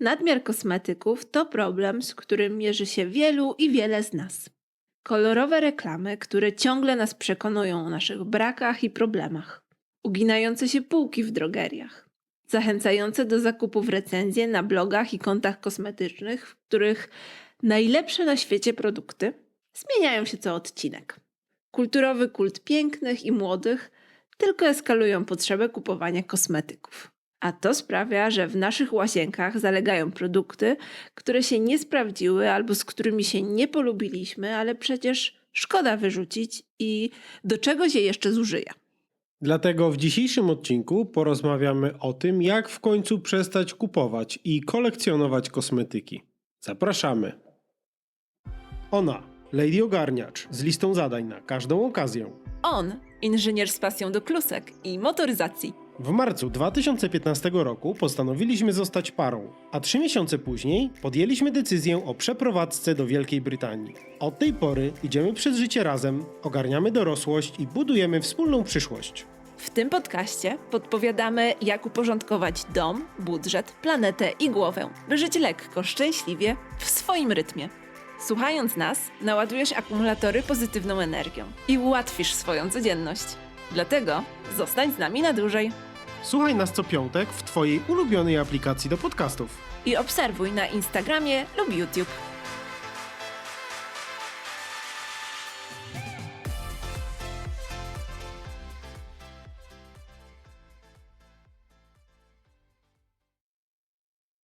Nadmiar kosmetyków to problem, z którym mierzy się wielu i wiele z nas. Kolorowe reklamy, które ciągle nas przekonują o naszych brakach i problemach. Uginające się półki w drogeriach. Zachęcające do zakupów recenzje na blogach i kontach kosmetycznych, w których najlepsze na świecie produkty zmieniają się co odcinek. Kulturowy kult pięknych i młodych tylko eskalują potrzebę kupowania kosmetyków. A to sprawia, że w naszych łazienkach zalegają produkty, które się nie sprawdziły albo z którymi się nie polubiliśmy, ale przecież szkoda wyrzucić i do czego się jeszcze zużyje. Dlatego w dzisiejszym odcinku porozmawiamy o tym, jak w końcu przestać kupować i kolekcjonować kosmetyki. Zapraszamy. Ona, Lady Ogarniacz, z listą zadań na każdą okazję. On, inżynier z pasją do klusek i motoryzacji. W marcu 2015 roku postanowiliśmy zostać parą, a trzy miesiące później podjęliśmy decyzję o przeprowadzce do Wielkiej Brytanii. Od tej pory idziemy przez życie razem, ogarniamy dorosłość i budujemy wspólną przyszłość. W tym podcaście podpowiadamy, jak uporządkować dom, budżet, planetę i głowę, by żyć lekko, szczęśliwie, w swoim rytmie. Słuchając nas, naładujesz akumulatory pozytywną energią i ułatwisz swoją codzienność. Dlatego zostań z nami na dłużej Słuchaj nas co piątek w Twojej ulubionej aplikacji do podcastów. i obserwuj na Instagramie lub YouTube.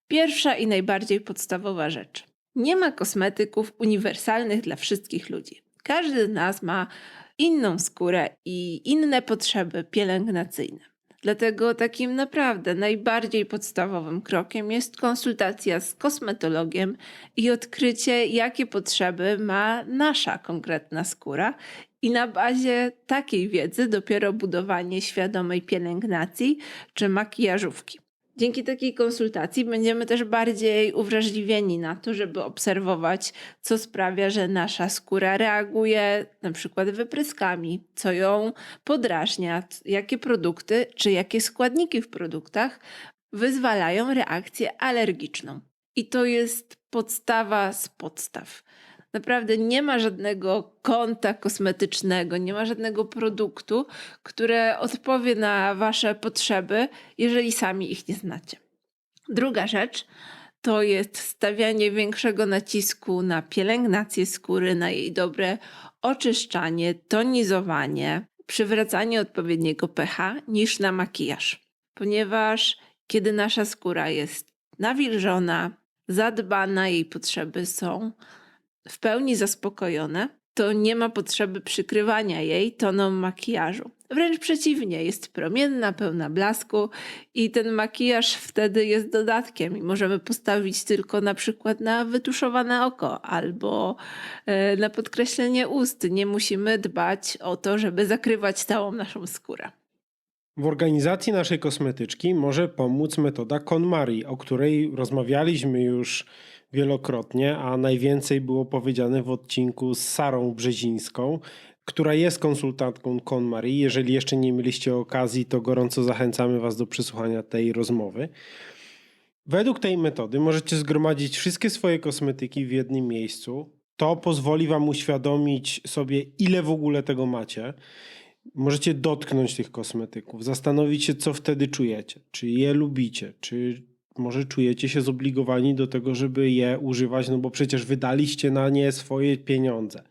Pierwsza i najbardziej podstawowa rzecz. Nie ma kosmetyków uniwersalnych dla wszystkich ludzi. Każdy z nas ma inną skórę i inne potrzeby pielęgnacyjne. Dlatego takim naprawdę najbardziej podstawowym krokiem jest konsultacja z kosmetologiem i odkrycie, jakie potrzeby ma nasza konkretna skóra, i na bazie takiej wiedzy dopiero budowanie świadomej pielęgnacji czy makijażówki. Dzięki takiej konsultacji będziemy też bardziej uwrażliwieni na to, żeby obserwować, co sprawia, że nasza skóra reaguje na przykład wypryskami, co ją podrażnia, jakie produkty czy jakie składniki w produktach wyzwalają reakcję alergiczną. I to jest podstawa z podstaw. Naprawdę nie ma żadnego konta kosmetycznego, nie ma żadnego produktu, które odpowie na Wasze potrzeby, jeżeli sami ich nie znacie. Druga rzecz to jest stawianie większego nacisku na pielęgnację skóry, na jej dobre oczyszczanie, tonizowanie, przywracanie odpowiedniego pH niż na makijaż. Ponieważ kiedy nasza skóra jest nawilżona, zadbana, jej potrzeby są w pełni zaspokojone, to nie ma potrzeby przykrywania jej toną makijażu. Wręcz przeciwnie, jest promienna, pełna blasku i ten makijaż wtedy jest dodatkiem i możemy postawić tylko na przykład na wytuszowane oko albo e, na podkreślenie ust. Nie musimy dbać o to, żeby zakrywać całą naszą skórę. W organizacji naszej kosmetyczki może pomóc metoda KonMari, o której rozmawialiśmy już wielokrotnie, a najwięcej było powiedziane w odcinku z Sarą Brzezińską, która jest konsultantką KonMari. Jeżeli jeszcze nie mieliście okazji, to gorąco zachęcamy Was do przesłuchania tej rozmowy. Według tej metody możecie zgromadzić wszystkie swoje kosmetyki w jednym miejscu. To pozwoli Wam uświadomić sobie, ile w ogóle tego macie. Możecie dotknąć tych kosmetyków, zastanowić się, co wtedy czujecie. Czy je lubicie, czy może czujecie się zobligowani do tego, żeby je używać, no bo przecież wydaliście na nie swoje pieniądze.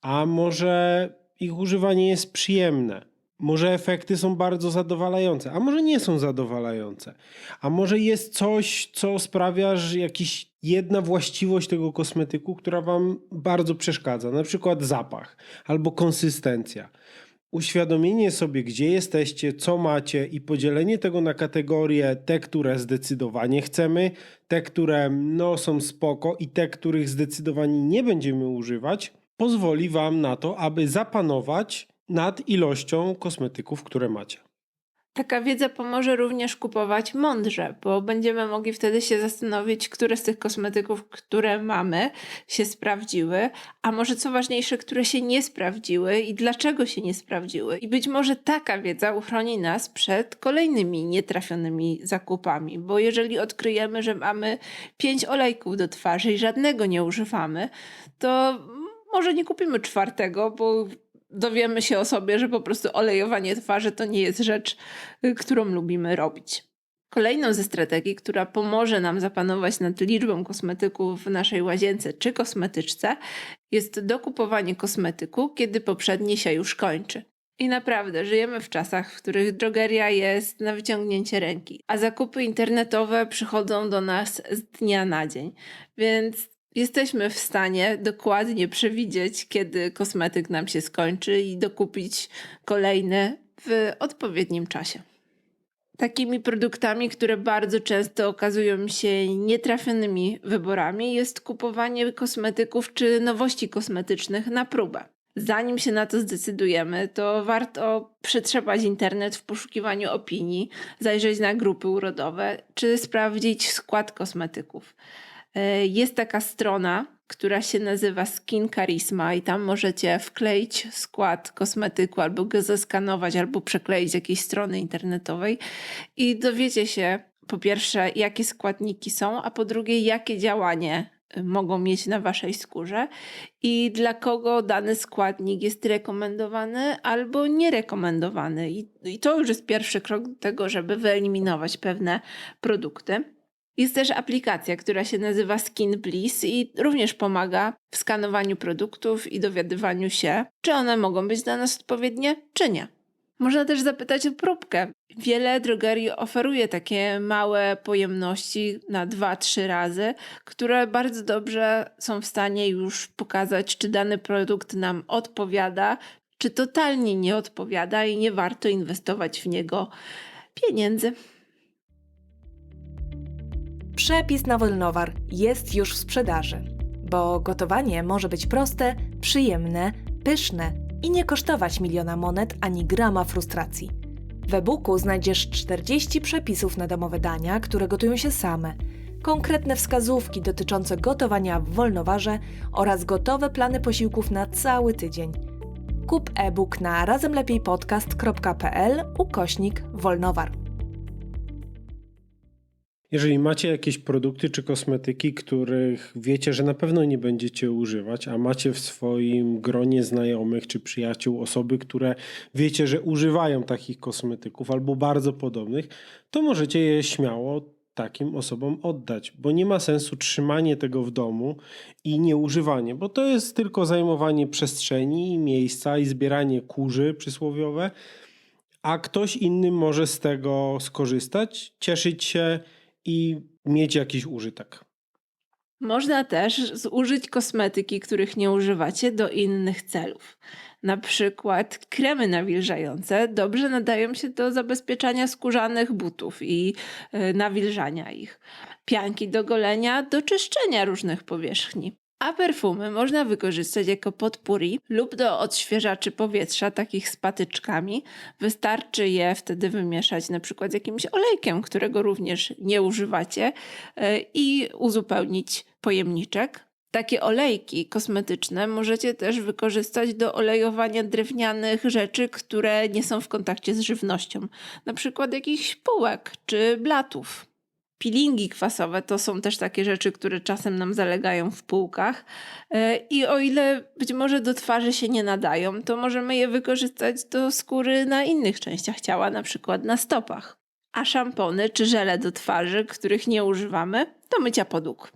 A może ich używanie jest przyjemne. Może efekty są bardzo zadowalające, a może nie są zadowalające. A może jest coś, co sprawia, że jakiś jedna właściwość tego kosmetyku, która wam bardzo przeszkadza, na przykład zapach albo konsystencja. Uświadomienie sobie, gdzie jesteście, co macie i podzielenie tego na kategorie te, które zdecydowanie chcemy, te, które no, są spoko i te, których zdecydowanie nie będziemy używać, pozwoli Wam na to, aby zapanować nad ilością kosmetyków, które macie. Taka wiedza pomoże również kupować mądrze, bo będziemy mogli wtedy się zastanowić, które z tych kosmetyków, które mamy, się sprawdziły, a może co ważniejsze, które się nie sprawdziły i dlaczego się nie sprawdziły. I być może taka wiedza uchroni nas przed kolejnymi nietrafionymi zakupami, bo jeżeli odkryjemy, że mamy pięć olejków do twarzy i żadnego nie używamy, to może nie kupimy czwartego, bo dowiemy się o sobie, że po prostu olejowanie twarzy to nie jest rzecz, y, którą lubimy robić. Kolejną ze strategii, która pomoże nam zapanować nad liczbą kosmetyków w naszej łazience czy kosmetyczce, jest dokupowanie kosmetyku, kiedy poprzedni się już kończy. I naprawdę żyjemy w czasach, w których drogeria jest na wyciągnięcie ręki, a zakupy internetowe przychodzą do nas z dnia na dzień. Więc jesteśmy w stanie dokładnie przewidzieć, kiedy kosmetyk nam się skończy i dokupić kolejny w odpowiednim czasie. Takimi produktami, które bardzo często okazują się nietrafionymi wyborami, jest kupowanie kosmetyków czy nowości kosmetycznych na próbę. Zanim się na to zdecydujemy, to warto przetrzepać internet w poszukiwaniu opinii, zajrzeć na grupy urodowe czy sprawdzić skład kosmetyków. E, Jest taka strona, która się nazywa Skin Charisma i tam możecie wkleić skład kosmetyku albo go zeskanować, albo przekleić jakiejś strony internetowej i dowiecie się po pierwsze, jakie składniki są, a po drugie, jakie działanie y, mogą mieć na waszej skórze i dla kogo dany składnik jest rekomendowany albo nierekomendowany. I, I to już jest pierwszy krok do tego, żeby wyeliminować pewne produkty. Jest też aplikacja, która się nazywa Skin Bliss i również pomaga w skanowaniu produktów i dowiadywaniu się, czy one mogą być dla nas odpowiednie, czy nie. Można też zapytać o próbkę. Wiele drogerii oferuje takie małe pojemności na 2-3 razy, które bardzo dobrze są w stanie już pokazać, czy dany produkt nam odpowiada, czy totalnie nie odpowiada i nie warto inwestować w niego pieniędzy. Przepis na Wolnowar jest już w sprzedaży, bo gotowanie może być proste, przyjemne, pyszne i nie kosztować miliona monet ani grama frustracji. W e-booku znajdziesz 40 przepisów na domowe dania, które gotują się same, konkretne wskazówki dotyczące gotowania w Wolnowarze oraz gotowe plany posiłków na cały tydzień. Kup e-book na razemlepiejpodcast.pl ukośnik Wolnowar. Jeżeli macie jakieś produkty czy kosmetyki, których wiecie, że na pewno nie będziecie używać, a macie w swoim gronie znajomych czy przyjaciół osoby, które wiecie, że używają takich kosmetyków albo bardzo podobnych, to możecie je śmiało takim osobom oddać, bo nie ma sensu trzymanie tego w domu i nieużywanie, bo to jest tylko zajmowanie przestrzeni, miejsca i zbieranie kurzy przysłowiowe, a ktoś inny może z tego skorzystać, cieszyć się i mieć jakiś użytek. Można też zużyć kosmetyki, których nie używacie, do innych celów. Na przykład kremy nawilżające dobrze nadają się do zabezpieczania skórzanych butów i y, nawilżania ich. Pianki do golenia do czyszczenia różnych powierzchni. A perfumy można wykorzystać jako potpuri lub do odświeżaczy powietrza, takich z patyczkami. Wystarczy je wtedy wymieszać na przykład z jakimś olejkiem, którego również nie używacie y, i uzupełnić pojemniczek. Takie olejki kosmetyczne możecie też wykorzystać do olejowania drewnianych rzeczy, które nie są w kontakcie z żywnością, na przykład jakichś półek czy blatów. Peelingi kwasowe to są też takie rzeczy, które czasem nam zalegają w półkach. E, I o ile być może do twarzy się nie nadają, to możemy je wykorzystać do skóry na innych częściach ciała, na przykład na stopach. A szampony czy żele do twarzy, których nie używamy, do mycia podłóg.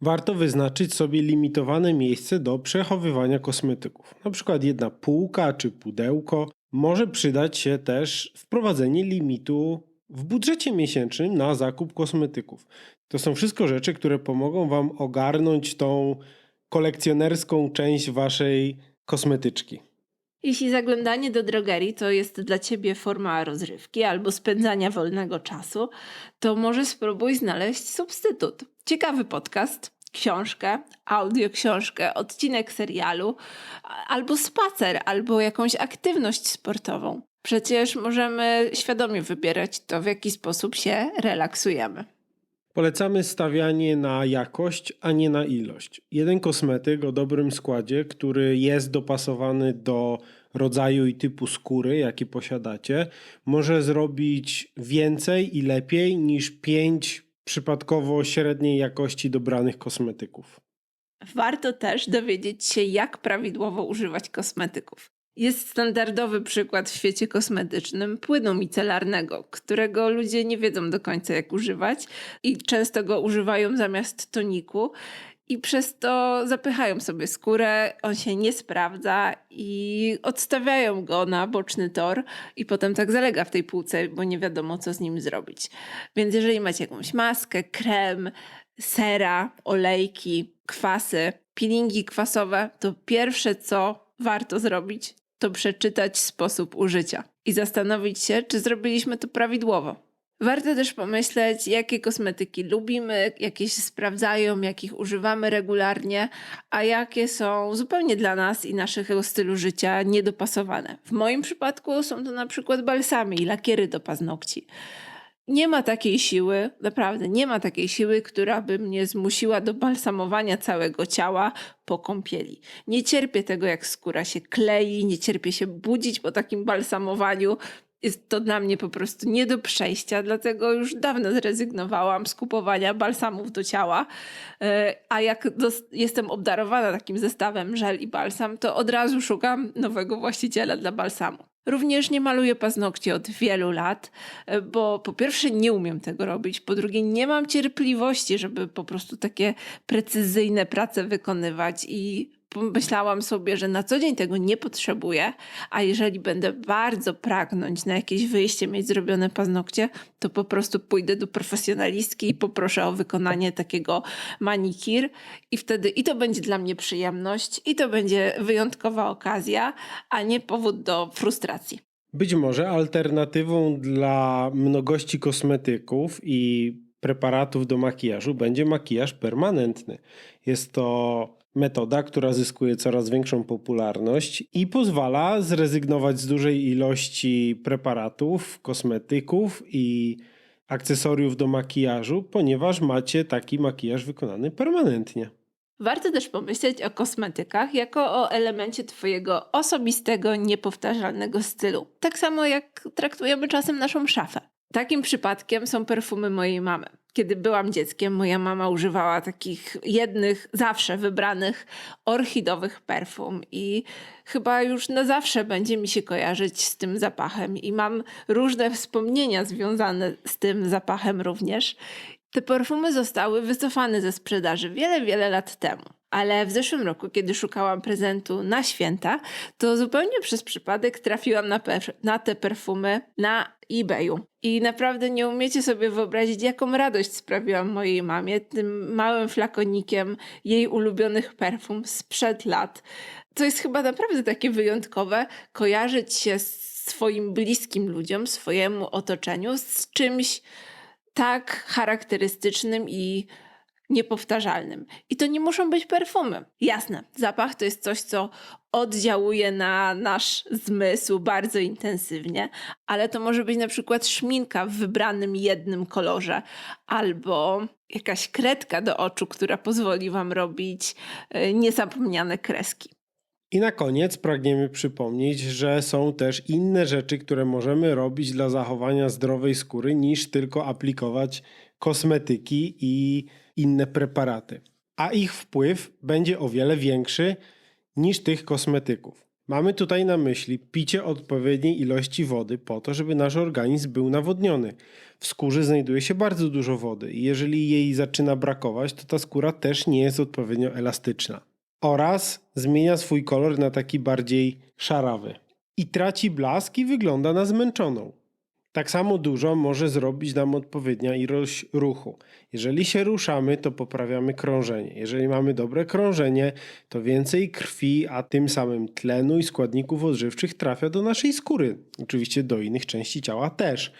Warto wyznaczyć sobie limitowane miejsce do przechowywania kosmetyków. Na przykład jedna półka czy pudełko. Może przydać się też wprowadzenie limitu w budżecie miesięcznym na zakup kosmetyków. To są wszystko rzeczy, które pomogą Wam ogarnąć tą kolekcjonerską część Waszej kosmetyczki. Jeśli zaglądanie do drogerii to jest dla ciebie forma rozrywki albo spędzania wolnego czasu, to może spróbuj znaleźć substytut. Ciekawy podcast, książkę, audioksiążkę, odcinek serialu, albo spacer, albo jakąś aktywność sportową. Przecież możemy świadomie wybierać to, w jaki sposób się relaksujemy. Polecamy stawianie na jakość, a nie na ilość. Jeden kosmetyk o dobrym składzie, który jest dopasowany do rodzaju i typu skóry, jaki posiadacie, może zrobić więcej i lepiej niż pięć przypadkowo średniej jakości dobranych kosmetyków. Warto też dowiedzieć się, jak prawidłowo używać kosmetyków. Jest standardowy przykład w świecie kosmetycznym płynu micelarnego, którego ludzie nie wiedzą do końca, jak używać i często go używają zamiast toniku. I przez to zapychają sobie skórę, on się nie sprawdza i odstawiają go na boczny tor, i potem tak zalega w tej półce, bo nie wiadomo, co z nim zrobić. Więc jeżeli macie jakąś maskę, krem, sera, olejki, kwasy, peelingi kwasowe, to pierwsze co warto zrobić, to przeczytać sposób użycia i zastanowić się, czy zrobiliśmy to prawidłowo. Warto też pomyśleć, jakie kosmetyki lubimy, jakie się sprawdzają, jakich używamy regularnie, a jakie są zupełnie dla nas i naszego stylu życia niedopasowane. W moim przypadku są to na przykład balsamy i lakiery do paznokci. Nie ma takiej siły, naprawdę nie ma takiej siły, która by mnie zmusiła do balsamowania całego ciała po kąpieli. Nie cierpię tego, jak skóra się klei, nie cierpię się budzić po takim balsamowaniu. Jest to dla mnie po prostu nie do przejścia, dlatego już dawno zrezygnowałam z kupowania balsamów do ciała. E, A jak jestem obdarowana takim zestawem żel i balsam, to od razu szukam nowego właściciela dla balsamu. Również nie maluję paznokci od wielu lat, e, bo po pierwsze nie umiem tego robić, po drugie nie mam cierpliwości, żeby po prostu takie precyzyjne prace wykonywać i pomyślałam sobie, że na co dzień tego nie potrzebuję, a jeżeli będę bardzo pragnąć na jakieś wyjście mieć zrobione paznokcie, to po prostu pójdę do profesjonalistki i poproszę o wykonanie takiego manikir i wtedy i to będzie dla mnie przyjemność i to będzie wyjątkowa okazja, a nie powód do frustracji. Być może alternatywą dla mnogości kosmetyków i preparatów do makijażu będzie makijaż permanentny. Jest to metoda, która zyskuje coraz większą popularność i pozwala zrezygnować z dużej ilości preparatów, kosmetyków i akcesoriów do makijażu, ponieważ macie taki makijaż wykonany permanentnie. Warto też pomyśleć o kosmetykach jako o elemencie Twojego osobistego, niepowtarzalnego stylu. Tak samo jak traktujemy czasem naszą szafę. Takim przypadkiem są perfumy mojej mamy. Kiedy byłam dzieckiem, moja mama używała takich jednych, zawsze wybranych orchidowych perfum i chyba już na zawsze będzie mi się kojarzyć z tym zapachem i mam różne wspomnienia związane z tym zapachem również. Te perfumy zostały wycofane ze sprzedaży wiele, wiele lat temu. Ale w zeszłym roku, kiedy szukałam prezentu na święta, to zupełnie przez przypadek trafiłam na, na te perfumy na eBayu. I naprawdę nie umiecie sobie wyobrazić, jaką radość sprawiłam mojej mamie tym małym flakonikiem jej ulubionych perfum sprzed lat. To jest chyba naprawdę takie wyjątkowe, kojarzyć się z swoim bliskim ludziom, swojemu otoczeniu z czymś tak charakterystycznym i niepowtarzalnym. I to nie muszą być perfumy. Jasne, zapach to jest coś, co oddziałuje na nasz zmysł bardzo intensywnie, ale to może być na przykład szminka w wybranym jednym kolorze, albo jakaś kredka do oczu, która pozwoli Wam robić e, niezapomniane kreski. I na koniec pragniemy przypomnieć, że są też inne rzeczy, które możemy robić dla zachowania zdrowej skóry, niż tylko aplikować kosmetyki i inne preparaty. A ich wpływ będzie o wiele większy niż tych kosmetyków. Mamy tutaj na myśli picie odpowiedniej ilości wody po to, żeby nasz organizm był nawodniony. W skórze znajduje się bardzo dużo wody i jeżeli jej zaczyna brakować, to ta skóra też nie jest odpowiednio elastyczna oraz zmienia swój kolor na taki bardziej szarawy. I traci blask i wygląda na zmęczoną. Tak samo dużo może zrobić nam odpowiednia ilość ruchu. Jeżeli się ruszamy, to poprawiamy krążenie. Jeżeli mamy dobre krążenie, to więcej krwi, a tym samym tlenu i składników odżywczych trafia do naszej skóry. Oczywiście do innych części ciała też.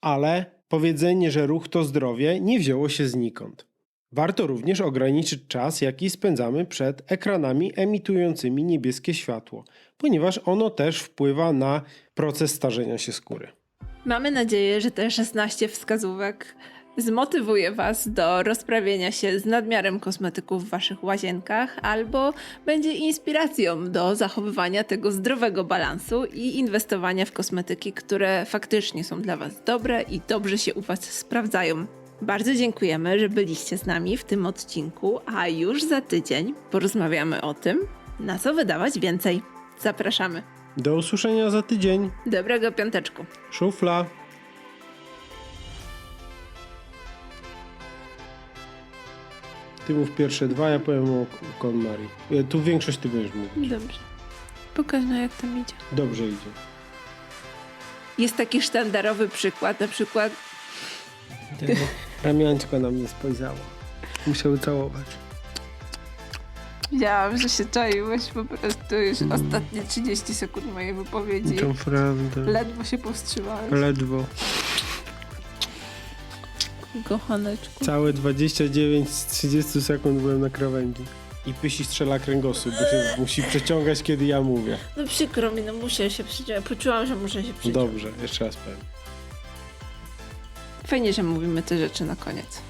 Ale powiedzenie, że ruch to zdrowie, nie wzięło się znikąd. Warto również ograniczyć czas, jaki spędzamy przed ekranami emitującymi niebieskie światło, ponieważ ono też wpływa na proces starzenia się skóry. Mamy nadzieję, że te 16 wskazówek zmotywuje Was do rozprawienia się z nadmiarem kosmetyków w Waszych łazienkach albo będzie inspiracją do zachowywania tego zdrowego balansu i inwestowania w kosmetyki, które faktycznie są dla Was dobre i dobrze się u Was sprawdzają. Bardzo dziękujemy, że byliście z nami w tym odcinku, a już za tydzień porozmawiamy o tym, na co wydawać więcej. Zapraszamy. Do usłyszenia za tydzień. Dobrego piąteczku. Szufla. Ty mów pierwsze dwa, ja powiem o KonMari. E, Tu większość ty będziesz mówił. Dobrze. Pokaż no jak tam idzie. Dobrze idzie. Jest taki sztandarowy przykład, na przykład Ramiączko na mnie spojrzało. Muszę ucałować. Widziałam, że się czaiłeś po prostu już ostatnie 30 sekund mojej wypowiedzi. To prawda. Ledwo się powstrzymałeś. Ledwo. Kochaneczku. Całe 29 z 30 sekund byłem na krawędzi. I pysi strzela kręgosłup, bo się musi przeciągać, kiedy ja mówię. No przykro mi, no muszę się przyciąć. Poczułam, że muszę się przyciąć. Dobrze, jeszcze raz powiem. Fajnie, że mówimy te rzeczy na koniec.